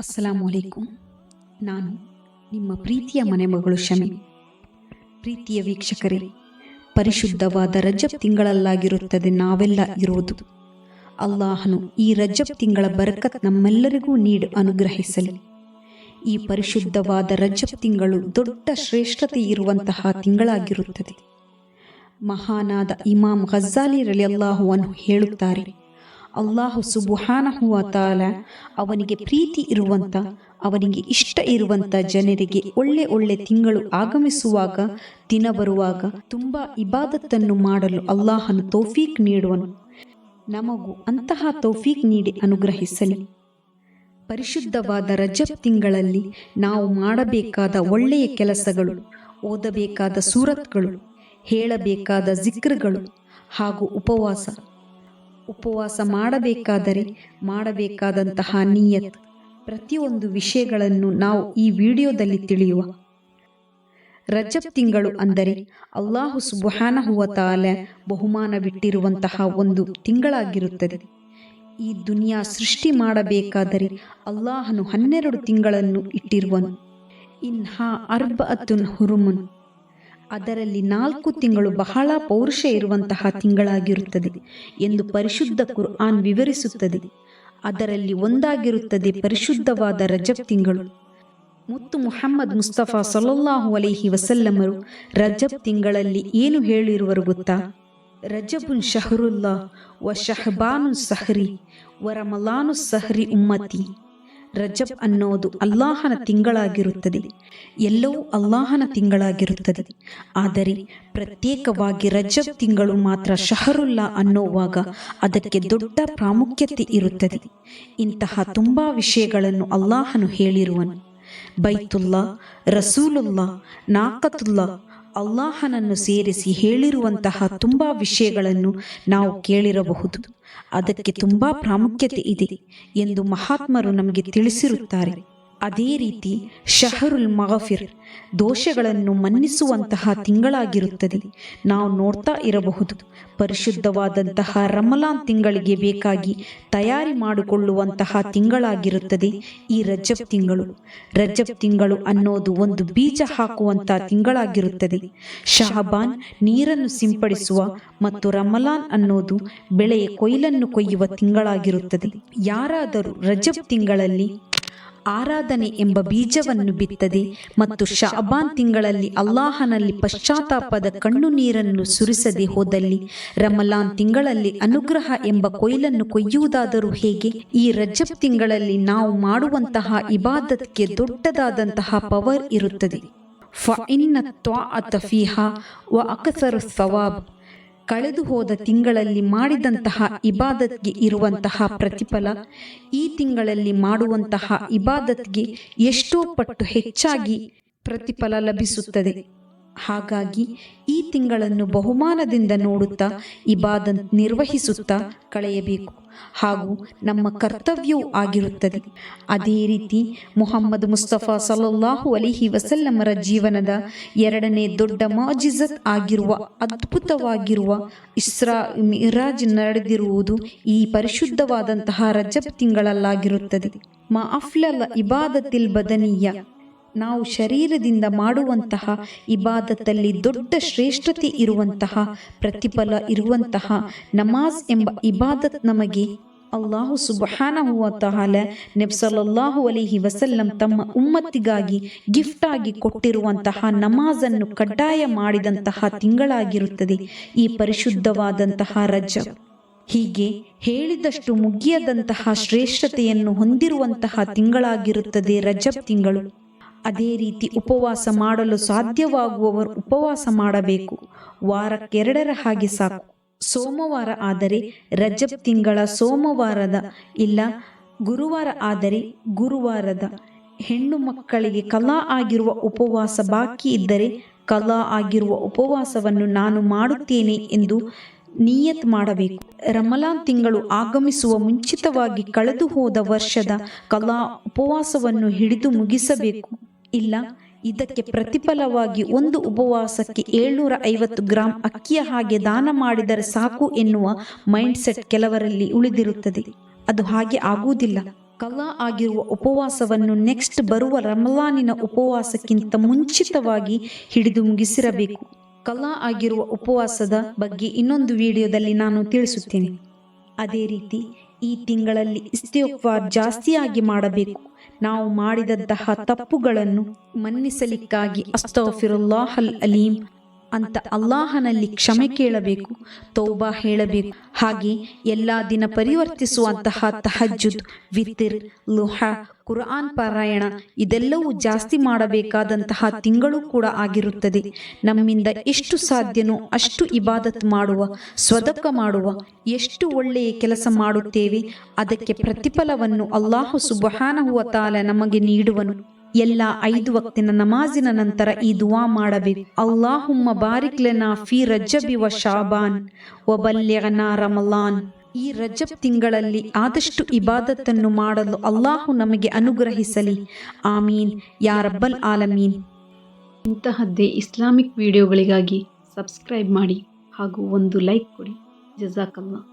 ಅಸ್ಸಲಾಮು ಅಲೈಕುಂ. ನಾನು ನಿಮ್ಮ ಪ್ರೀತಿಯ ಮನೆಮಗಳು ಶಮಿ. ಪ್ರೀತಿಯ ವೀಕ್ಷಕರೇ ಪರಿಶುದ್ಧವಾದ ರಜಬ್ ತಿಂಗಳಲ್ಲಾಗಿರುತ್ತದೆ ನಾವೆಲ್ಲ ಇರುವುದು. ಅಲ್ಲಾಹನು ಈ ರಜಬ್ ತಿಂಗಳ ಬರಕತ್ ನಮ್ಮೆಲ್ಲರಿಗೂ ನೀಡು ಅನುಗ್ರಹಿಸಲಿ. ಈ ಪರಿಶುದ್ಧವಾದ ರಜಬ್ ತಿಂಗಳು ದೊಡ್ಡ ಶ್ರೇಷ್ಠತೆ ಇರುವಂತಹ ತಿಂಗಳಾಗಿರುತ್ತದೆ. ಮಹಾನಾದ ಇಮಾಮ್ ಘಜ್ಜಾಲಿ ರಲಿಯಲ್ಲಾಹು ಅಲ್ಲಾಹುವನ್ನು ಹೇಳುತ್ತಾರೆ ಅಲ್ಲಾಹು ಸುಬುಹಾನಹು ತಾಲ ಅವನಿಗೆ ಪ್ರೀತಿ ಇರುವಂತ, ಅವನಿಗೆ ಇಷ್ಟ ಇರುವಂತ ಜನರಿಗೆ ಒಳ್ಳೆ ಒಳ್ಳೆ ತಿಂಗಳು ಆಗಮಿಸುವಾಗ, ದಿನ ಬರುವಾಗ ತುಂಬಾ ಇಬಾದತ್ತನ್ನು ಮಾಡಲು ಅಲ್ಲಾಹನು ತೌಫೀಕ್ ನೀಡುವನು. ನಮಗೂ ಅಂತಹ ತೌಫೀಕ್ ನೀಡಿ ಅನುಗ್ರಹಿಸಲಿ. ಪರಿಶುದ್ಧವಾದ ರಜಬ್ ತಿಂಗಳಲ್ಲಿ ನಾವು ಮಾಡಬೇಕಾದ ಒಳ್ಳೆಯ ಕೆಲಸಗಳು, ಓದಬೇಕಾದ ಸೂರತ್ಗಳು, ಹೇಳಬೇಕಾದ ಜಿಕ್ರ್ಗಳು ಹಾಗೂ ಉಪವಾಸ ಉಪವಾಸ ಮಾಡಬೇಕಾದರೆ ಮಾಡಬೇಕಾದಂತಹ ನಿಯತ್. ಪ್ರತಿಯೊಂದು ವಿಷಯಗಳನ್ನು ನಾವು ಈ ವಿಡಿಯೋದಲ್ಲಿ ತಿಳಿಯುವ. ರಜಬ್ ತಿಂಗಳು ಅಂದರೆ ಅಲ್ಲಾಹು ಸುಬಹಾನಹುವ ತಾಲ ಬಹುಮಾನವಿಟ್ಟಿರುವಂತಹ ಒಂದು ತಿಂಗಳಾಗಿರುತ್ತದೆ. ಈ ದುನಿಯಾ ಸೃಷ್ಟಿ ಮಾಡಬೇಕಾದರೆ ಅಲ್ಲಾಹನು ಹನ್ನೆರಡು ತಿಂಗಳನ್ನು ಇಟ್ಟಿರುವನು. ಇನ್ಹಾ ಅರ್ಬ ಅತುನ್ ಹುರುಮುನ್. ಅದರಲ್ಲಿ ನಾಲ್ಕು ತಿಂಗಳು ಬಹಳ ಪೌರುಷ ಇರುವಂತಹ ತಿಂಗಳಾಗಿರುತ್ತದೆ ಎಂದು ಪರಿಶುದ್ಧ ಕುರ್ಆನ್ ವಿವರಿಸುತ್ತದೆ. ಅದರಲ್ಲಿ ಒಂದಾಗಿರುತ್ತದೆ ಪರಿಶುದ್ಧವಾದ ರಜಬ್ ತಿಂಗಳು. ಮುತ್ತು ಮುಹಮ್ಮದ್ ಮುಸ್ತಫಾ ಸಲಲ್ಲಾಹು ಅಲೈಹಿ ವಸಲ್ಲಮರು ರಜಬ್ ತಿಂಗಳಲ್ಲಿ ಏನು ಹೇಳಿರುವರು ಗೊತ್ತಾ? ರಜಬುನ್ ಶಹರುಲ್ಲಾ ವ ಶಹಬಾನು ಸಹರಿ ವ ರಮಲಾನು ಸಹರಿ ಉಮ್ಮತಿ. ರಜಬ್ ಅನ್ನೋದು ಅಲ್ಲಾಹನ ತಿಂಗಳಾಗಿರುತ್ತದೆ. ಎಲ್ಲವೂ ಅಲ್ಲಾಹನ ತಿಂಗಳಾಗಿರುತ್ತದೆ. ಆದರೆ ಪ್ರತ್ಯೇಕವಾಗಿ ರಜಬ್ ತಿಂಗಳು ಮಾತ್ರ ಶಹರುಲ್ಲಾ ಅನ್ನೋವಾಗ ಅದಕ್ಕೆ ದೊಡ್ಡ ಪ್ರಾಮುಖ್ಯತೆ ಇರುತ್ತದೆ. ಇಂತಹ ತುಂಬಾ ವಿಷಯಗಳನ್ನು ಅಲ್ಲಾಹನು ಹೇಳಿರುವನು. ಬೈತುಲ್ಲಾ, ರಸೂಲುಲ್ಲಾ, ನಾಕತುಲ್ಲಾ ಅಲ್ಲಾಹನನ್ನು ಸೇರಿಸಿ ಹೇಳಿರುವಂತಹ ತುಂಬ ವಿಷಯಗಳನ್ನು ನಾವು ಕೇಳಿರಬಹುದು. ಅದಕ್ಕೆ ತುಂಬ ಪ್ರಾಮುಖ್ಯತೆ ಇದೆ ಎಂದು ಮಹಾತ್ಮರು ನಮಗೆ ತಿಳಿಸಿರುತ್ತಾರೆ. ಅದೇ ರೀತಿ ಶಹರುಲ್ ಮಗಫಿರ್ ದೋಷಗಳನ್ನು ಮನ್ನಿಸುವಂತಹ ತಿಂಗಳಾಗಿರುತ್ತದೆ. ನಾವು ನೋಡ್ತಾ ಇರಬಹುದು, ಪರಿಶುದ್ಧವಾದಂತಹ ರಮಲಾನ್ ತಿಂಗಳಿಗೆ ಬೇಕಾಗಿ ತಯಾರಿ ಮಾಡಿಕೊಳ್ಳುವಂತಹ ತಿಂಗಳಾಗಿರುತ್ತದೆ ಈ ರಜಬ್ ತಿಂಗಳು. ರಜಬ್ ತಿಂಗಳು ಅನ್ನೋದು ಒಂದು ಬೀಜ ಹಾಕುವಂತಹ ತಿಂಗಳಾಗಿರುತ್ತದೆ. ಶಹಬಾನ್ ನೀರನ್ನು ಸಿಂಪಡಿಸುವ ಮತ್ತು ರಮಲಾನ್ ಅನ್ನೋದು ಬೆಳೆಯ ಕೊಯ್ಲನ್ನು ಕೊಯ್ಯುವ ತಿಂಗಳಾಗಿರುತ್ತದೆ. ಯಾರಾದರೂ ರಜಬ್ ತಿಂಗಳಲ್ಲಿ ಆರಾಧನೆ ಎಂಬ ಬೀಜವನ್ನು ಬಿತ್ತದೆ ಮತ್ತು ಶಾಬಾನ್ ತಿಂಗಳಲ್ಲಿ ಅಲ್ಲಾಹನಲ್ಲಿ ಪಶ್ಚಾತ್ತಾಪದ ಕಣ್ಣು ನೀರನ್ನು ಸುರಿಸದೆ ಹೋದಲ್ಲಿ ರಮಲಾನ್ ತಿಂಗಳಲ್ಲಿ ಅನುಗ್ರಹ ಎಂಬ ಕೊಯ್ಲನ್ನು ಕೊಯ್ಯುವುದಾದರೂ ಹೇಗೆ? ಈ ರಜಬ್ ತಿಂಗಳಲ್ಲಿ ನಾವು ಮಾಡುವಂತಹ ಇಬಾದತ್ಗೆ ದೊಡ್ಡದಾದಂತಹ ಪವರ್ ಇರುತ್ತದೆ. ಫಇನ್ನ ತ್ವಾಅತ ಫೀಹಾ ವ ಅಕಸರು ಸವಾಬ್. ಕಳೆದು ಹೋದ ತಿಂಗಳಲ್ಲಿ ಮಾಡಿದಂತಹ ಇಬಾದತ್ಗೆ ಇರುವಂತಹ ಪ್ರತಿಫಲ, ಈ ತಿಂಗಳಲ್ಲಿ ಮಾಡುವಂತಹ ಇಬಾದತ್ಗೆ ಎಷ್ಟೋ ಪಟ್ಟು ಹೆಚ್ಚಾಗಿ ಪ್ರತಿಫಲ ಲಭಿಸುತ್ತದೆ. ಹಾಗಾಗಿ ಈ ತಿಂಗಳನ್ನು ಬಹುಮಾನದಿಂದ ನೋಡುತ್ತಾ ಇಬಾದನ್ ನಿರ್ವಹಿಸುತ್ತಾ ಕಳೆಯಬೇಕು. ಹಾಗೂ ನಮ್ಮ ಕರ್ತವ್ಯವೂ ಆಗಿರುತ್ತದೆ. ಅದೇ ರೀತಿ ಮುಹಮ್ಮದ್ ಮುಸ್ತಫಾ ಸಲಲ್ಲಾಹು ಅಲಿಹಿ ವಸಲ್ಲಮರ ಜೀವನದ ಎರಡನೇ ದೊಡ್ಡ ಮಾಜಿಜತ್ ಆಗಿರುವ ಅದ್ಭುತವಾಗಿರುವ ಇಸ್ರಾ ಮಿರಾಜ್ ನಡೆದಿರುವುದು ಈ ಪರಿಶುದ್ಧವಾದಂತಹ ರಜಬ್ ತಿಂಗಳಲ್ಲಾಗಿರುತ್ತದೆ. ಮಾ ಅಫ್ಲಲ ಇಬಾದತಿಲ್ ಬದನೀಯ. ನಾವು ಶರೀರದಿಂದ ಮಾಡುವಂತಹ ಇಬಾದತ್ತಲ್ಲಿ ದೊಡ್ಡ ಶ್ರೇಷ್ಠತೆ ಇರುವಂತಹ, ಪ್ರತಿಫಲ ಇರುವಂತಹ ನಮಾಜ್ ಎಂಬ ಇಬಾದತ್ ನಮಗೆ ಅಲ್ಲಾಹು ಸುಬಹಾನಹುವ ತಹಾಲ ನೆಬ್ಸಲಲ್ಲಾಹು ಅಲಿಹಿ ವಸಲ್ಲಂ ತಮ್ಮ ಉಮ್ಮತ್ತಿಗಾಗಿ ಗಿಫ್ಟ್ ಆಗಿ ಕೊಟ್ಟಿರುವಂತಹ ನಮಾಜನ್ನು ಕಡ್ಡಾಯ ಮಾಡಿದಂತಹ ತಿಂಗಳಾಗಿರುತ್ತದೆ. ಈ ಪರಿಶುದ್ಧವಾದಂತಹ ರಜ ಹೀಗೆ ಹೇಳಿದಷ್ಟು ಮುಗಿಯದಂತಹ ಶ್ರೇಷ್ಠತೆಯನ್ನು ಹೊಂದಿರುವಂತಹ ತಿಂಗಳಾಗಿರುತ್ತದೆ ರಜಬ್ ತಿಂಗಳು. ಅದೇ ರೀತಿ ಉಪವಾಸ ಮಾಡಲು ಸಾಧ್ಯವಾಗುವವರು ಉಪವಾಸ ಮಾಡಬೇಕು. ವಾರಕ್ಕೆರಡರ ಹಾಗೆ ಸಾಕು. ಸೋಮವಾರ ಆದರೆ ರಜಬ್ ತಿಂಗಳ ಸೋಮವಾರದ, ಇಲ್ಲ ಗುರುವಾರ ಆದರೆ ಗುರುವಾರದ. ಹೆಣ್ಣು ಮಕ್ಕಳಿಗೆ ಕಲಾ ಆಗಿರುವ ಉಪವಾಸ ಬಾಕಿ ಇದ್ದರೆ ಕಲಾ ಆಗಿರುವ ಉಪವಾಸವನ್ನು ನಾನು ಮಾಡುತ್ತೇನೆ ಎಂದು ನಿಯತ್ ಮಾಡಬೇಕು. ರಮಲಾನ್ ತಿಂಗಳು ಆಗಮಿಸುವ ಮುಂಚಿತವಾಗಿ ಕಳೆದು ಹೋದ ವರ್ಷದ ಕಲಾ ಉಪವಾಸವನ್ನು ಹಿಡಿದು ಮುಗಿಸಬೇಕು. ಇಲ್ಲ, ಇದಕ್ಕೆ ಪ್ರತಿಫಲವಾಗಿ ಒಂದು ಉಪವಾಸಕ್ಕೆ ಏಳ್ನೂರ ಐವತ್ತು ಗ್ರಾಂ ಅಕ್ಕಿಯ ಹಾಗೆ ದಾನ ಮಾಡಿದರೆ ಸಾಕು ಎನ್ನುವ ಮೈಂಡ್ ಸೆಟ್ ಕೆಲವರಲ್ಲಿ ಉಳಿದಿರುತ್ತದೆ. ಅದು ಹಾಗೆ ಆಗುವುದಿಲ್ಲ. ಕಲಾ ಆಗಿರುವ ಉಪವಾಸವನ್ನು ನೆಕ್ಸ್ಟ್ ಬರುವ ರಮಲಾನಿನ ಉಪವಾಸಕ್ಕಿಂತ ಮುಂಚಿತವಾಗಿ ಹಿಡಿದು ಮುಗಿಸಿರಬೇಕು. ಕಲಾ ಆಗಿರುವ ಉಪವಾಸದ ಬಗ್ಗೆ ಇನ್ನೊಂದು ವಿಡಿಯೋದಲ್ಲಿ ನಾನು ತಿಳಿಸುತ್ತೇನೆ. ಅದೇ ರೀತಿ, ಈ ತಿಂಗಳಲ್ಲಿ ಇಸ್ತಿಫಾರ್ ಜಾಸ್ತಿಯಾಗಿ ಮಾಡಬೇಕು. ನಾವು ಮಾಡಿದಂತಹ ತಪ್ಪುಗಳನ್ನು ಮನ್ನಿಸಲಿಕ್ಕಾಗಿ ಅಸ್ತಫಿರುಲ್ಲಾಹಲ್ ಅಲೀಂ ಅಂತ ಅಲ್ಲಾಹನಲ್ಲಿ ಕ್ಷಮೆ ಕೇಳಬೇಕು, ತೌಬಾ ಹೇಳಬೇಕು. ಹಾಗೆ ಎಲ್ಲ ದಿನ ಪರಿವರ್ತಿಸುವಂತಹ ತಹಜ್ಜುದ್ ವಿತಿರ್ ಲುಹ, ಕುರ್ಆನ್ ಪಾರಾಯಣ ಇದೆಲ್ಲವೂ ಜಾಸ್ತಿ ಮಾಡಬೇಕಾದಂತಹ ತಿಂಗಳು ಕೂಡ ಆಗಿರುತ್ತದೆ. ನಮ್ಮಿಂದ ಎಷ್ಟು ಸಾಧ್ಯನೋ ಅಷ್ಟು ಇಬಾದತ್ ಮಾಡುವ, ಸ್ವದಕ ಮಾಡುವ, ಎಷ್ಟು ಒಳ್ಳೆಯ ಕೆಲಸ ಮಾಡುತ್ತೇವೆ ಅದಕ್ಕೆ ಪ್ರತಿಫಲವನ್ನು ಅಲ್ಲಾಹು ಸುಬಹಾನಹುವ ತಾಲ ನಮಗೆ ನೀಡುವನು. ಎಲ್ಲ ಐದು ವಕ್ತಿನ ನಮಾಜಿನ ನಂತರ ಈ ದುವಾ ಮಾಡಬೇಕು. ಅಲ್ಲಾಹುಮ್ಮ ಬಾರಿಕ್ಲೆನಾ ಫಿ ರಜಬಿ ವ ಶಾಬಾನ್, ವ ಬಲ್ಯಗನಾ ರಮಲಾನ್. ಈ ರಜಬ್ ತಿಂಗಳಲ್ಲಿ ಆದಷ್ಟು ಇಬಾದತ್ತನ್ನು ಮಾಡಲು ಅಲ್ಲಾಹು ನಮಗೆ ಅನುಗ್ರಹಿಸಲಿ. ಆಮೀನ್. ಯಾರಬ್ಬಲ್ ಆಲಮೀನ್. ಇಂತಹದ್ದೇ ಇಸ್ಲಾಮಿಕ್ ವಿಡಿಯೋಗಳಿಗಾಗಿ ಸಬ್ಸ್ಕ್ರೈಬ್ ಮಾಡಿ ಹಾಗೂ ಒಂದು ಲೈಕ್ ಕೊಡಿ. ಜಜಾಕಲ್ಲಾ